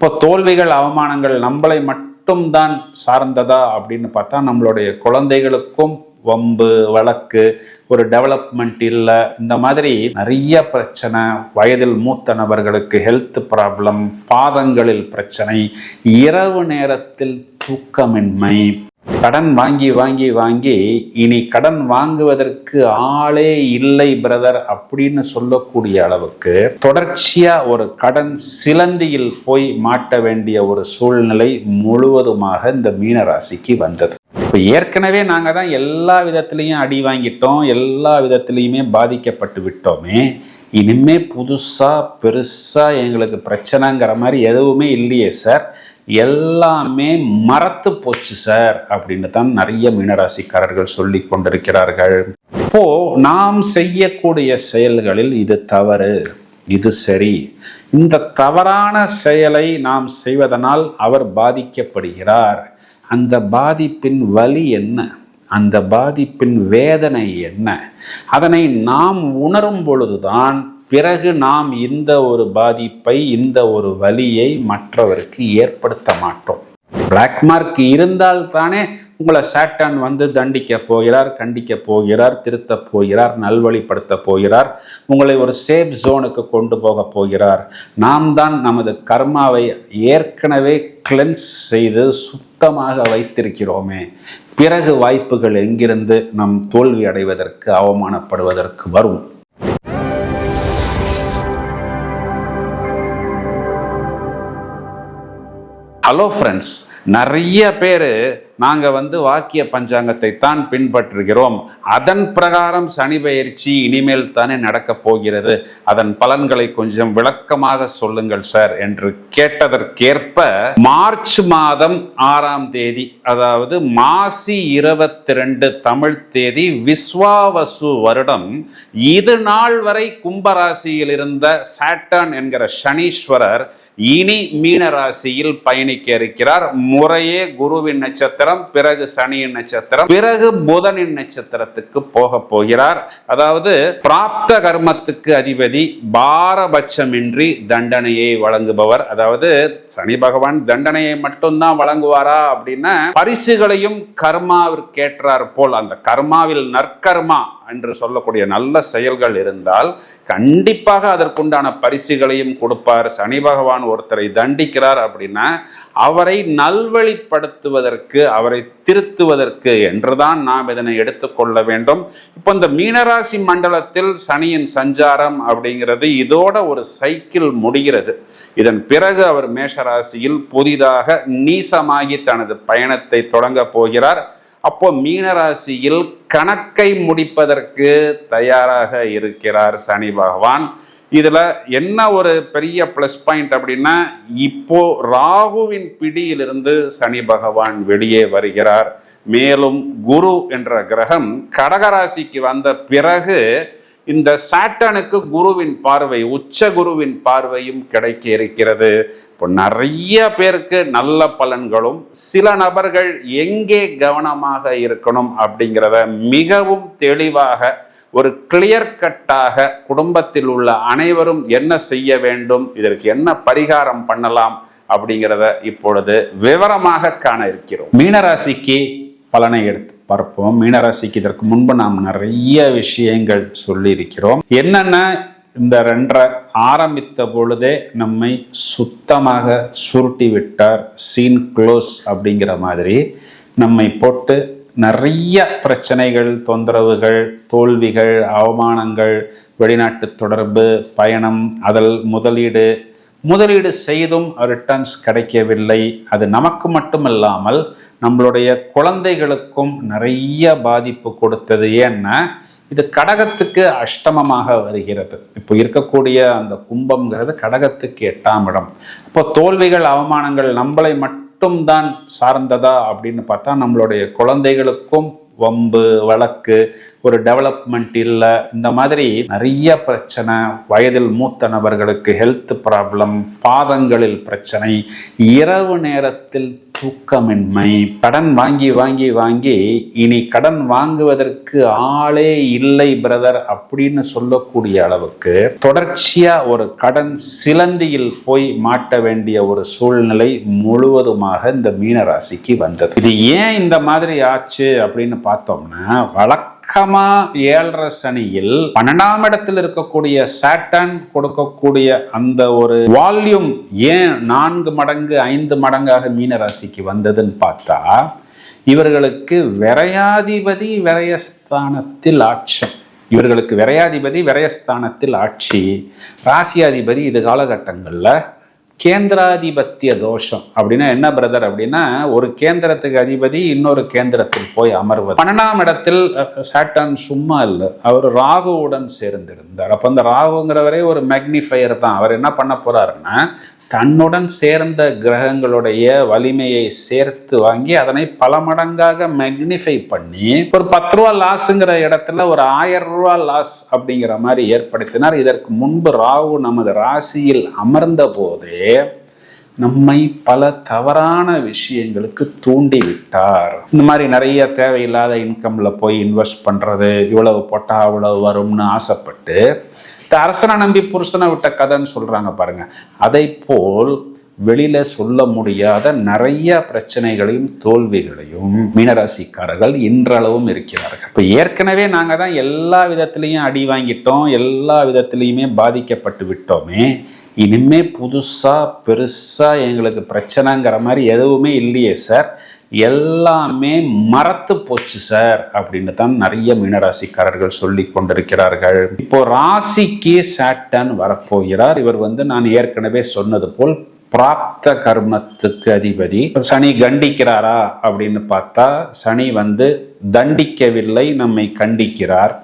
இப்போ தோல்விகள் அவமானங்கள் நம்மளை மட்டும்தான் சார்ந்ததா அப்படின்னு பார்த்தா நம்மளுடைய குழந்தைகளுக்கும் வம்பு வழக்கு ஒரு டெவலப்மெண்ட் இல்லை இந்த மாதிரி நிறைய பிரச்சனை வயதில் மூத்த நபர்களுக்கு ஹெல்த் ப்ராப்ளம் பாதங்களில் பிரச்சனை இரவு நேரத்தில் தூக்கமின்மை கடன் வாங்கி வாங்கி வாங்கி இனி கடன் வாங்குவதற்கு ஆளே இல்லை பிரதர் அப்படின்னு சொல்லக்கூடிய அளவுக்கு தொடர்ச்சியா ஒரு கடன் சிலந்தியில் போய் மாட்ட வேண்டிய ஒரு சூழ்நிலை முழுவதுமாக இந்த மீனராசிக்கு வந்தது. இப்போ ஏற்கனவே நாங்கள் தான் எல்லா விதத்துலேயும் அடி வாங்கிட்டோம் எல்லா விதத்துலேயுமே பாதிக்கப்பட்டு விட்டோமே. இனிமே புதுசாக பெருசாக எங்களுக்கு பிரச்சனைங்கிற மாதிரி எதுவுமே இல்லையே சார் எல்லாமே மறத்து போச்சு சார் அப்படின்னு தான் நிறைய மீனராசிக்காரர்கள் சொல்லி கொண்டிருக்கிறார்கள். இப்போ நாம் செய்யக்கூடிய செயல்களில் இது தவறு இது சரி. இந்த தவறான செயலை நாம் செய்வதனால் அவர் பாதிக்கப்படுகிறார். அந்த பாதிப்பின் வலி என்ன? அந்த பாதிப்பின் வேதனை என்ன? அதனை நாம் உணரும் பொழுதுதான் பிறகு நாம் இந்த ஒரு பாதிப்பை இந்த ஒரு வழியை மற்றவருக்கு ஏற்படுத்த மாட்டோம். பிளாக் மார்க் இருந்தால் தானே உங்களை சாட்டான் வந்து தண்டிக்க போகிறார் கண்டிக்க போகிறார் திருத்த போகிறார் நல்வழிப்படுத்த போகிறார் உங்களை ஒரு சேஃப் ஜோனுக்கு கொண்டு போக போகிறார். நாம் தான் நமது கர்மாவை ஏற்கனவே கிளென்ஸ் செய்து சுத்தமாக வைத்திருக்கிறோமே. பிறகு வாய்ப்புகள் எங்கிருந்து நம் தோல்வி அடைவதற்கு அவமானப்படுவதற்கு வரும். ஹலோ ஃப்ரெண்ட்ஸ் நிறைய பேர் நாங்கள் வந்து வாக்கிய பஞ்சாங்கத்தை தான் பின்பற்றுகிறோம். அதன் பிரகாரம் சனி பயிற்சி இனிமேல் தானே நடக்கப் போகிறது. அதன் பலன்களை கொஞ்சம் விளக்கமாக சொல்லுங்கள் சார் என்று கேட்டதற்கேற்ப மார்ச் மாதம் ஆறாம் தேதி அதாவது மாசி இருபத்தி ரெண்டு தமிழ் தேதி விஸ்வாவசு வருடம் இது நாள் வரை கும்பராசியில் இருந்த சாட்டான் என்கிற சனீஸ்வரர் இனி மீன ராசியில் பயணிக்க இருக்கிறார். முறையே குருவின் நட்சத்திரம் பிறகு சனியின் நட்சத்திரம் பிறகு புதனின் நட்சத்திரத்துக்கு போக போகிறார். அதாவது பிராப்த கர்மத்துக்கு அதிபதி பாரபட்சமின்றி தண்டனையை வழங்குபவர். அதாவது சனி பகவான் தண்டனையை மட்டும்தான் வழங்குவாரா அப்படின்னா பரிசுகளையும் கர்மாவிற்கேற்றார் போல் அந்த கர்மாவில் நற்கர்மா என்று சொல்லக்கூடிய நல்ல செயல்கள் இருந்தால் கண்டிப்பாக அதற்குண்டான பரிசுகளையும் கொடுப்பார். சனி பகவான் ஒருத்தரை தண்டிக்கிறார் அப்படின்னா அவரை நல்வழிப்படுத்துவதற்கு அவரை திருத்துவதற்கு என்றுதான் நாம் இதனை எடுத்துக்கொள்ள வேண்டும். இப்போ இந்த மீனராசி மண்டலத்தில் சனியின் சஞ்சாரம் அப்படிங்கிறது இதோட ஒரு சைக்கிள் முடிகிறது. இதன் பிறகு அவர் மேஷராசியில் புதிதாக நீசமாகி தனது பயணத்தை தொடங்க போகிறார். அப்போ மீனராசியில் கணக்கை முடிப்பதற்கு தயாராக இருக்கிறார் சனி பகவான். இதுல என்ன ஒரு பெரிய ப்ளஸ் பாயிண்ட் அப்படின்னா இப்போ ராகுவின் பிடியிலிருந்து சனி பகவான் வெளியே வருகிறார். மேலும் குரு என்ற கிரகம் கடகராசிக்கு வந்த பிறகு இந்த சாட்டனுக்கு குருவின் பார்வை உச்ச குருவின் பார்வையும் கிடைக்க இருக்கிறது இப்போ நிறைய பேருக்கு நல்ல பலன்களும் சில நபர்கள் எங்கே கவனமாக இருக்கணும் அப்படிங்கிறத மிகவும் தெளிவாக ஒரு கிளியர் கட்டாக குடும்பத்தில் உள்ள அனைவரும் என்ன செய்ய வேண்டும் இதற்கு என்ன பரிகாரம் பண்ணலாம் அப்படிங்கிறத இப்பொழுது விவரமாக காண இருக்கிறோம். மீனராசிக்கு பலனை எடுத்து பார்ப்போம். மீனராசிக்கு இதற்கு முன்பு நாம் நிறைய விஷயங்கள் சொல்லியிருக்கிறோம். என்னென்ன இந்த ரெண்டரை ஆரம்பித்த பொழுதே நம்மை சுத்தமாக சுருட்டி விட்டார் சீன் க்ளோஸ் அப்படிங்கிற மாதிரி நம்மை போட்டு நிறைய பிரச்சனைகள் தொந்தரவுகள் தோல்விகள் அவமானங்கள் வெளிநாட்டு தொடர்பு பயணம் அதில் முதலீடு முதலீடு செய்தும் ரிட்டர்ன்ஸ் கிடைக்கவில்லை. அது நமக்கு மட்டுமல்லாமல் நம்மளுடைய குழந்தைகளுக்கும் நிறைய பாதிப்பு கொடுத்தது. ஏன்னா இது கடகத்துக்கு அஷ்டமமாக வருகிறது. இப்போ இருக்கக்கூடிய அந்த கும்பம்ங்கிறது கடகத்துக்கு எட்டாம் இடம். இப்போ தோல்விகள் அவமானங்கள் நம்மளை மட்டும்தான் சார்ந்ததா அப்படின்னு பார்த்தா நம்மளுடைய குழந்தைகளுக்கும் வம்பு வழக்கு ஒரு டெவலப்மெண்ட் இல்லை இந்த மாதிரி நிறைய பிரச்சனை வயதில் மூத்த நபர்களுக்கு ஹெல்த் ப்ராப்ளம் பாதங்களில் பிரச்சனை இரவு நேரத்தில் தூக்கமின்மை. கடன் வாங்கி வாங்கி வாங்கி இனி கடன் வாங்குவதற்கு ஆளே இல்லை பிரதர் அப்படின்னு சொல்லக்கூடிய அளவுக்கு தொடர்ச்சியா ஒரு கடன் சிலந்தியில் போய் மாட்ட வேண்டிய ஒரு சூழ்நிலை முழுவதுமாக இந்த மீனராசிக்கு வந்தது. இது ஏன் இந்த மாதிரி ஆச்சு அப்படின்னு பார்த்தோம்னா வழக்கமா ஏழரை சனியில் பன்னெண்டாம் இடத்தில் இருக்கக்கூடிய சாட்டன் கொடுக்கக்கூடிய அந்த ஒரு வால்யூம் ஏன் நான்கு மடங்கு ஐந்து மடங்காக மீன ராசிக்கு வந்ததுன்னு பார்த்தா இவர்களுக்கு விரையாதிபதி விரயஸ்தானத்தில் ஆட்சி. இவர்களுக்கு விரையாதிபதி விரயஸ்தானத்தில் ஆட்சி. ராசியாதிபதி இது காலகட்டங்களில் கேந்திராதிபத்திய தோஷம் அப்படின்னா என்ன பிரதர் அப்படின்னா ஒரு கேந்திரத்துக்கு அதிபதி இன்னொரு கேந்திரத்தில் போய் அமர்வது. பன்னெண்டாம் இடத்தில் சாட்டன் சும்மா இல்லை. அவர் ராகுவுடன் சேர்ந்திருந்தார். அப்போ அந்த ராகுங்கிறவரே ஒரு மேக்னிஃபையர் தான். அவர் என்ன பண்ண போறாருன்னா தன்னுடன் சேர்ந்த கிரகங்களுடைய வலிமையை சேர்த்து வாங்கி அதனை பல மடங்காக மேக்னிஃபை பண்ணி ஒரு பத்து ரூபா லாஸுங்கிற இடத்துல ஒரு ஆயிரம் ரூபா லாஸ் அப்படிங்கிற மாதிரி ஏற்படுத்தினார். இதற்கு முன்பு ராகு நமது ராசியில் அமர்ந்த போதே நம்மை பல தவறான விஷயங்களுக்கு தூண்டிவிட்டார். இந்த மாதிரி நிறைய தேவையில்லாத இன்கம்ல போய் இன்வெஸ்ட் பண்றது இவ்வளவு போட்டா அவ்வளவு வரும்னு ஆசைப்பட்டு இந்த அரசனை நம்பி புருஷனை விட்ட கதைன்னு சொல்றாங்க பாருங்க. அதை போல் வெளியில சொல்ல முடியாத நிறைய பிரச்சனைகளையும் தோல்விகளையும் மீனராசிக்காரர்கள் இன்றளவும் இருக்கிறார்கள். இப்போ ஏற்கனவே நாங்கள் தான் எல்லா விதத்திலையும் அடி வாங்கிட்டோம் எல்லா விதத்திலையுமே பாதிக்கப்பட்டு விட்டோமே. இனிமே புதுசா பெருசா எங்களுக்கு பிரச்சனைங்கிற மாதிரி எதுவுமே இல்லையே சார். எல்லாமே மறத்து போச்சு சார் அப்படின்னு தான் நிறைய மீனராசிக்காரர்கள் சொல்லி கொண்டிருக்கிறார்கள். இப்போ ராசிக்கு சாட்டன் வரப்போகிறார். இவர் வந்து நான் ஏற்கனவே சொன்னது போல் பிராப்த கர்மத்துக்கு அதிபதி. சனி கண்டிக்கிறாரா அப்படின்னு பார்த்தா சனி வந்து தண்டிக்கவில்லை நம்மை கண்டிக்கிறார்.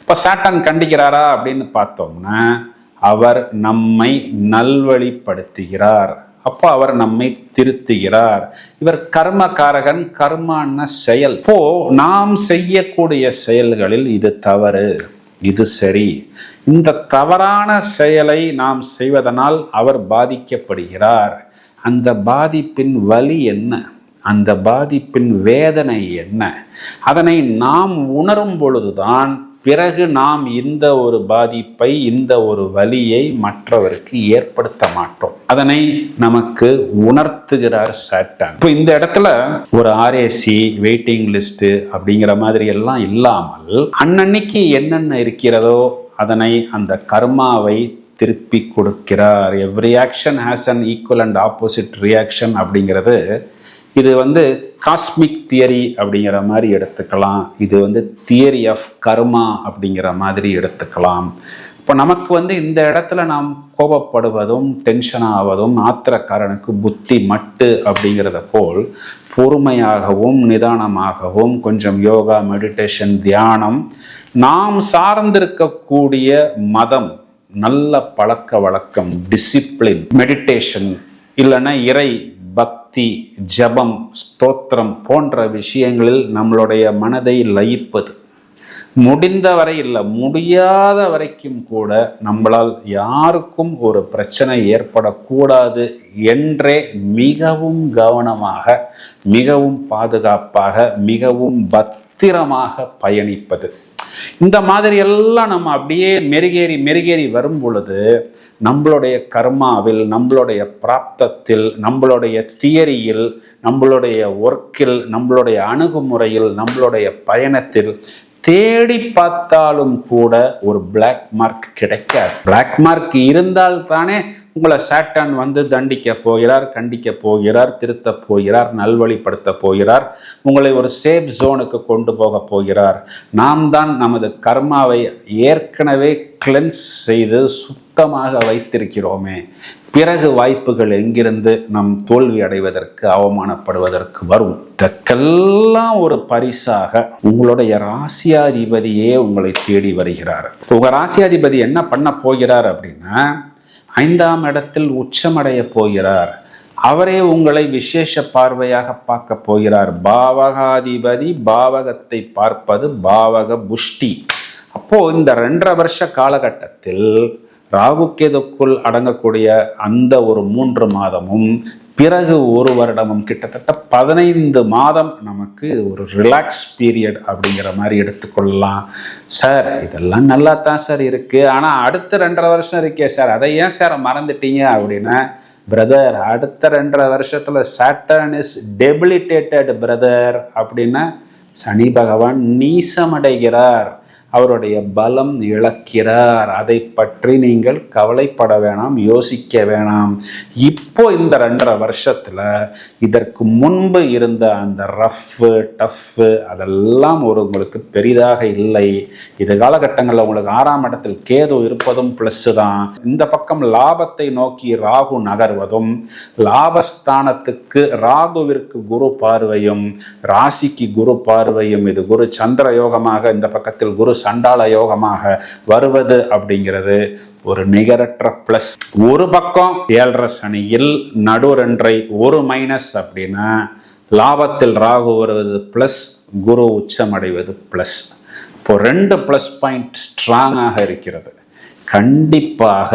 இப்போ சாட்டன் கண்டிக்கிறாரா அப்படின்னு பார்த்தோம்னா அவர் நம்மை நல்வழிப்படுத்துகிறார். அப்போ அவர் நம்மை திருத்துகிறார். இவர் கர்மகாரகன் கர்மான செயல். இப்போ நாம் செய்யக்கூடிய செயல்களில் இது தவறு. இது சரி. இந்த தவறான செயலை நாம் செய்வதனால் அவர் பாதிக்கப்படுகிறார். அந்த பாதிப்பின் வலி என்ன? அந்த பாதிப்பின் வேதனை என்ன? அதனை நாம் உணரும் பொழுதுதான் பிறகு நாம் இந்த ஒரு பாதிப்பை இந்த ஒரு வலியை மற்றவருக்கு ஏற்படுத்த மாட்டோம். அதனை நமக்கு உணர்த்துகிறார் சாட்டன் இப்போ இந்த இடத்துல ஒரு ஆர்ஏசி வெயிட்டிங் லிஸ்ட் அப்படிங்கிற மாதிரி எல்லாம் இல்லாமல் அன்னன்னைக்கு என்னென்ன இருக்கிறதோ அதனை அந்த கர்மாவை திருப்பி கொடுக்கிறார். Every action has an equal and opposite reaction அப்படிங்கிறது இது வந்து காஸ்மிக் தியரி அப்படிங்கிற மாதிரி எடுத்துக்கலாம். இது வந்து தியரி ஆஃப் கர்மா அப்படிங்கிற மாதிரி எடுத்துக்கலாம். இப்போ நமக்கு வந்து இந்த இடத்துல நாம் கோபப்படுவதும் டென்ஷன் ஆவதும் ஆத்திரக்காரனுக்கு புத்தி மட்டு அப்படிங்கிறத போல் பொறுமையாகவும் நிதானமாகவும் கொஞ்சம் யோகா மெடிடேஷன் தியானம் நாம் சார்ந்திருக்கக்கூடிய மதம் நல்ல பழக்க வழக்கம் டிசிப்ளின் மெடிடேஷன் இல்லைன்னா இறை பக்தி ஜபம் ஸ்தோத்திரம் போன்ற விஷயங்களில் நம்மளுடைய மனதை லயிப்பது. முடிந்தவரை இல்லை முடியாத வரைக்கும் கூட நம்மளால் யாருக்கும் ஒரு பிரச்சனை ஏற்படக்கூடாது என்றே மிகவும் கவனமாக மிகவும் பாதுகாப்பாக மிகவும் பத்திரமாக பயணிப்பது. இந்த மாதிரி எல்லாம் நம்ம அப்படியே மெருகேறி மெருகேறி வரும் பொழுது நம்மளுடைய கர்மாவில் நம்மளுடைய பிராப்தத்தில் நம்மளுடைய தியரியில் நம்மளுடைய ஒர்க்கில் நம்மளுடைய அணுகுமுறையில் நம்மளுடைய பயணத்தில் தேடி பார்த்தாலும் கூட ஒரு பிளாக் மார்க் கிடைக்காது. பிளாக் மார்க் இருந்தால் தானே உங்களை சாட்டான் வந்து தண்டிக்க போகிறார் கண்டிக்க போகிறார் திருத்த போகிறார் நல்வழிப்படுத்த போகிறார் உங்களை ஒரு சேஃப் ஜோனுக்கு கொண்டு போக போகிறார். நாம் தான் நமது கர்மாவை ஏற்கனவே கிளென்ஸ் செய்து சுத்தமாக வைத்திருக்கிறோமே. பிறகு வாய்ப்புகள் எங்கிருந்து நம் தோல்வி அடைவதற்கு அவமானப்படுவதற்கு வரும். இதற்கெல்லாம் ஒரு பரிசாக உங்களுடைய ராசியாதிபதியே உங்களை தேடி வருகிறார். உங்க ராசியாதிபதி என்ன பண்ண போகிறார் அப்படின்னா ஐந்தாம் இடத்தில் உச்சமடைய போகிறார். அவரே உங்களை விசேஷ பார்வையாக பார்க்க போகிறார். பாவகாதிபதி பாவகத்தை பார்ப்பது பாவக புஷ்டி. அப்போ இந்த ரெண்டரை வருஷ காலகட்டத்தில் ராகுக்கேதுக்குள் அடங்கக்கூடிய அந்த ஒரு மூன்று மாதமும் பிறகு ஒரு வருடமும் கிட்டத்தட்ட பதினைந்து மாதம் நமக்கு இது ஒரு ரிலாக்ஸ் பீரியட் அப்படிங்கிற மாதிரி எடுத்துக்கொள்ளலாம். சார் இதெல்லாம் நல்லா தான் சார் இருக்குது ஆனால் அடுத்த ரெண்டரை வருஷம் இருக்கே சார் அதை ஏன் சார் மறந்துட்டீங்க அப்படின்னா பிரதர் அடுத்த ரெண்டரை வருஷத்தில் சாட்டர்ன் இஸ் டெபிலிட்டேட்டட் பிரதர் அப்படின்னா சனி பகவான் நீசமடைகிறார். அவருடைய பலம் இழக்கிறார். அதை பற்றி நீங்கள் கவலைப்பட வேணாம் யோசிக்க வேணாம். இப்போ இந்த ரெண்டரை வருஷத்துல இதற்கு முன்பு இருந்த அந்த ரஃப்பு டஃப்பு அதெல்லாம் ஒரு உங்களுக்கு பெரிதாக இல்லை. இது காலகட்டங்களில் உங்களுக்கு ஆறாம் இடத்தில் கேது இருப்பதும் ப்ளஸ்ஸு தான். இந்த பக்கம் லாபத்தை நோக்கி ராகு நகர்வதும் லாபஸ்தானத்துக்கு ராகுவிற்கு குரு பார்வையும் ராசிக்கு குரு பார்வையும் இது குரு சந்திர யோகமாக இந்த பக்கத்தில் குரு சண்டாள யோகமாக வருவது அப்படிங்கிறது ஒரு நிகரற்ற பிளஸ் ஒரு பக்கம் ஏழரை சனியில் நடுரன்றை ஒரு மைனஸ் அப்படின்னா லாபத்தில் ராகு வருவது பிளஸ் குரு உச்சம் அடைவது பிளஸ் இப்போ ரெண்டு ப்ளஸ் பாயிண்ட் ஸ்ட்ராங்காக இருக்கிறது. கண்டிப்பாக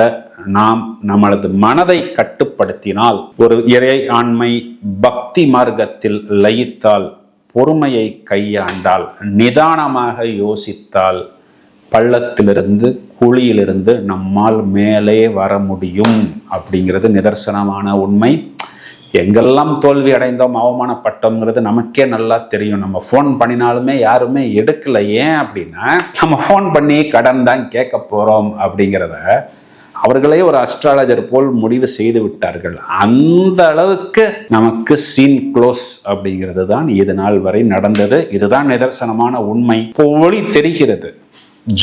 நாம் நம்மளது மனதை கட்டுப்படுத்தினால் ஒரு இறை ஆண்மை பக்தி மார்க்கத்தில் லயித்தால் பொறுமையை கையாண்டால் நிதானமாக யோசித்தால் பள்ளத்திலிருந்து குழியிலிருந்து நம்மால் மேலே வர முடியும் அப்படிங்கிறது நிதர்சனமான உண்மை. எங்கெல்லாம் தோல்வி அடைந்தோம் அவமானப்பட்டோங்கிறது நமக்கே நல்லா தெரியும். நம்ம ஃபோன் பண்ணினாலுமே யாருமே எடுக்கல. ஏன் அப்படின்னா நம்ம ஃபோன் பண்ணி கடன் தான் கேட்க போகிறோம் அப்படிங்கிறத அவர்களே ஒரு அஸ்ட்ராலஜர் போல் முடிவு செய்து விட்டார்கள். அந்த அளவுக்கு நமக்கு சீன் க்ளோஸ் அப்படிங்கிறது தான் இது நாள் வரை நடந்தது. இதுதான் நிதர்சனமான உண்மை. ஒளி தெரிகிறது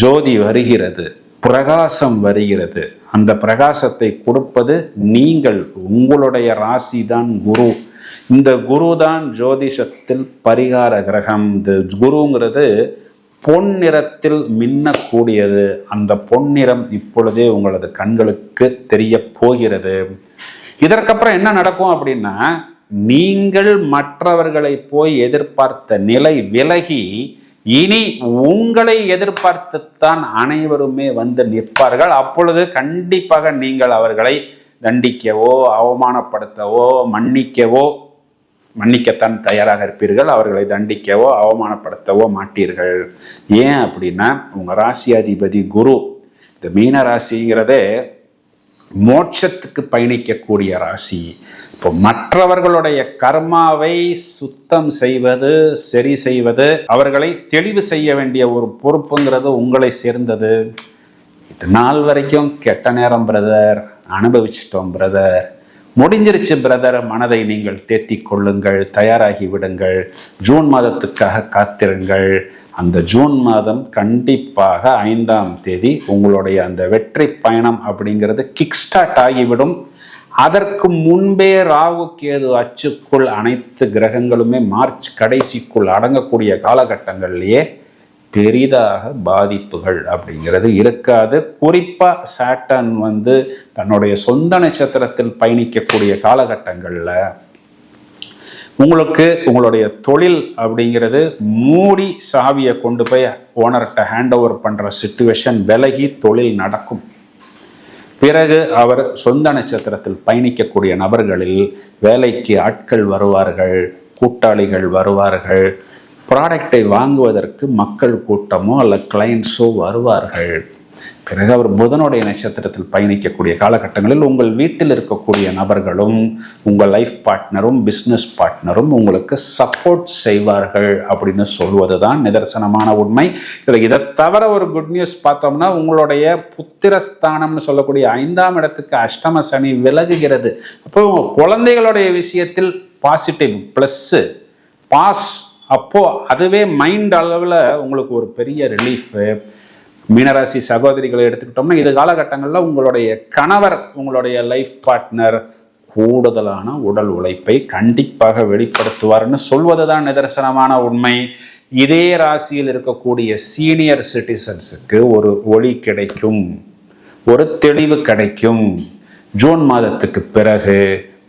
ஜோதி வருகிறது பிரகாசம் வருகிறது. அந்த பிரகாசத்தை கொடுப்பது நீங்கள் உங்களுடைய ராசி தான் குரு. இந்த குரு தான் ஜோதிஷத்தில் பரிகார கிரகம். இந்த குருங்கிறது பொன் நிறத்தில் மின்னக்கூடியது. அந்த பொன்னிறம் இப்பொழுதே உங்களது கண்களுக்கு தெரிய போகிறது. இதற்கப்புறம் என்ன நடக்கும் அப்படின்னா நீங்கள் மற்றவர்களை போய் எதிர்பார்த்த நிலை விலகி இனி உங்களை எதிர்பார்த்துத்தான் அனைவருமே வந்து நிற்பார்கள். அப்பொழுது கண்டிப்பாக நீங்கள் அவர்களை தண்டிக்கவோ அவமானப்படுத்தவோ மன்னிக்கவோ மன்னிக்கத்தான் தயாராக இருப்பீர்கள் அவர்களை தண்டிக்கவோ அவமானப்படுத்தவோ மாட்டீர்கள். ஏன் அப்படின்னா உங்கள் ராசியாதிபதி குரு இந்த மீன ராசிங்கிறதே மோட்சத்துக்கு பயணிக்கக்கூடிய ராசி. இப்போ மற்றவர்களுடைய கர்மாவை சுத்தம் செய்வது சரி செய்வது அவர்களை தெளிவு செய்ய வேண்டிய ஒரு பொறுப்புங்கிறது உங்களை சேர்ந்தது. இது நாள் வரைக்கும் கெட்ட நேரம் பிரதர் அனுபவிச்சிட்டோம் பிரதர் முடிஞ்சிருச்சு பிரதர் மனதை நீங்கள் தேத்தி கொள்ளுங்கள் தயாராகி விடுங்கள். ஜூன் மாதத்துக்காக காத்திருங்கள். அந்த ஜூன் மாதம் கண்டிப்பாக ஐந்தாம் தேதி உங்களுடைய அந்த வெற்றி பயணம் அப்படிங்கிறது கிக் ஸ்டார்ட் ஆகிவிடும். அதற்கு முன்பே ராகு கேது அச்சுக்குள் அனைத்து கிரகங்களுமே மார்ச் கடைசிக்குள் அடங்கக்கூடிய காலகட்டங்கள்லேயே பெரிதாக பாதிப்புகள் அப்படிங்கிறது இருக்காது. குறிப்பாக சாட்டன் வந்து தன்னுடைய சொந்த நட்சத்திரத்தில் பயணிக்கக்கூடிய காலகட்டங்களில் உங்களுக்கு உங்களுடைய தொழில் அப்படிங்கிறது மூடி சாவியை கொண்டு போய் ஓனர்கிட்ட ஹேண்ட் ஓவர் பண்ணுற சுச்சுவேஷன் விலகி தொழில் நடக்கும். பிறகு அவர் சொந்த நட்சத்திரத்தில் பயணிக்கக்கூடிய நபர்களில் வேலைக்கு ஆட்கள் வருவார்கள் கூட்டாளிகள் வருவார்கள் ப்ராடக்டை வாங்குவதற்கு மக்கள் கூட்டமோ அல்ல கிளைண்ட்ஸோ வருவார்கள். பிறகு அவர் புதனுடைய நட்சத்திரத்தில் பயணிக்கக்கூடிய காலகட்டங்களில் உங்கள் வீட்டில் இருக்கக்கூடிய நபர்களும் உங்கள் லைஃப் பார்ட்னரும் பிஸ்னஸ் பார்ட்னரும் உங்களுக்கு சப்போர்ட் செய்வார்கள் அப்படின்னு சொல்வது தான் நிதர்சனமான உண்மை. இதில் இதை தவிர ஒரு குட் நியூஸ் பார்த்தோம்னா உங்களுடைய புத்திரஸ்தானம்னு சொல்லக்கூடிய ஐந்தாம் இடத்துக்கு அஷ்டம சனி விலகுகிறது. அப்போ உங்கள் குழந்தைகளுடைய விஷயத்தில் பாசிட்டிவ் ப்ளஸ்ஸு பாஸ் அப்போது அதுவே மைண்ட் அளவில் உங்களுக்கு ஒரு பெரிய ரிலீஃபு மீனராசி சகோதரிகளை எடுத்துக்கிட்டோம்னா இது காலகட்டங்களில் உங்களுடைய கணவர் உங்களுடைய லைஃப் பார்ட்னர் கூடுதலான உடல் உழைப்பை கண்டிப்பாக வெளிப்படுத்துவார்னு சொல்வது தான் நிதர்சனமான உண்மை. இதே ராசியில் இருக்கக்கூடிய சீனியர் சிட்டிசன்ஸுக்கு ஒரு ஒளி கிடைக்கும். ஒரு தெளிவு கிடைக்கும். ஜூன் மாதத்துக்கு பிறகு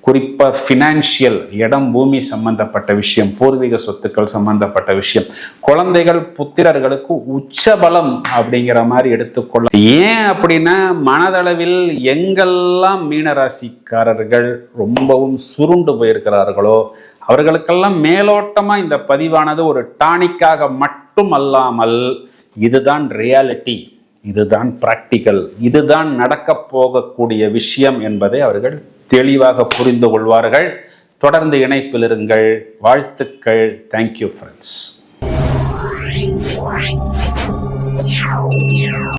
குறிப்பாக ஃபினான்ஷியல் இடம் பூமி சம்பந்தப்பட்ட விஷயம் பூர்வீக சொத்துக்கள் சம்பந்தப்பட்ட விஷயம். குழந்தைகள் புத்திரர்களுக்கு உச்சபலம் அப்படிங்கிற மாதிரி எடுத்துக்கொள்ள ஏன் அப்படின்னா மனதளவில் எங்கெல்லாம் மீனராசிக்காரர்கள் ரொம்பவும் சுருண்டு போயிருக்கிறார்களோ அவர்களுக்கெல்லாம் மேலோட்டமாக இந்த பதிவானது ஒரு டானிக்காக மட்டும் அல்லாமல் இதுதான் ரியாலிட்டி இதுதான் பிராக்டிக்கல் இதுதான் நடக்க போகக்கூடிய விஷயம் என்பதை அவர்கள் தெளிவாக புரிந்து கொள்வார்கள். தொடர்ந்து இணைப்பில் இருங்கள். வாழ்த்துக்கள். Thank you friends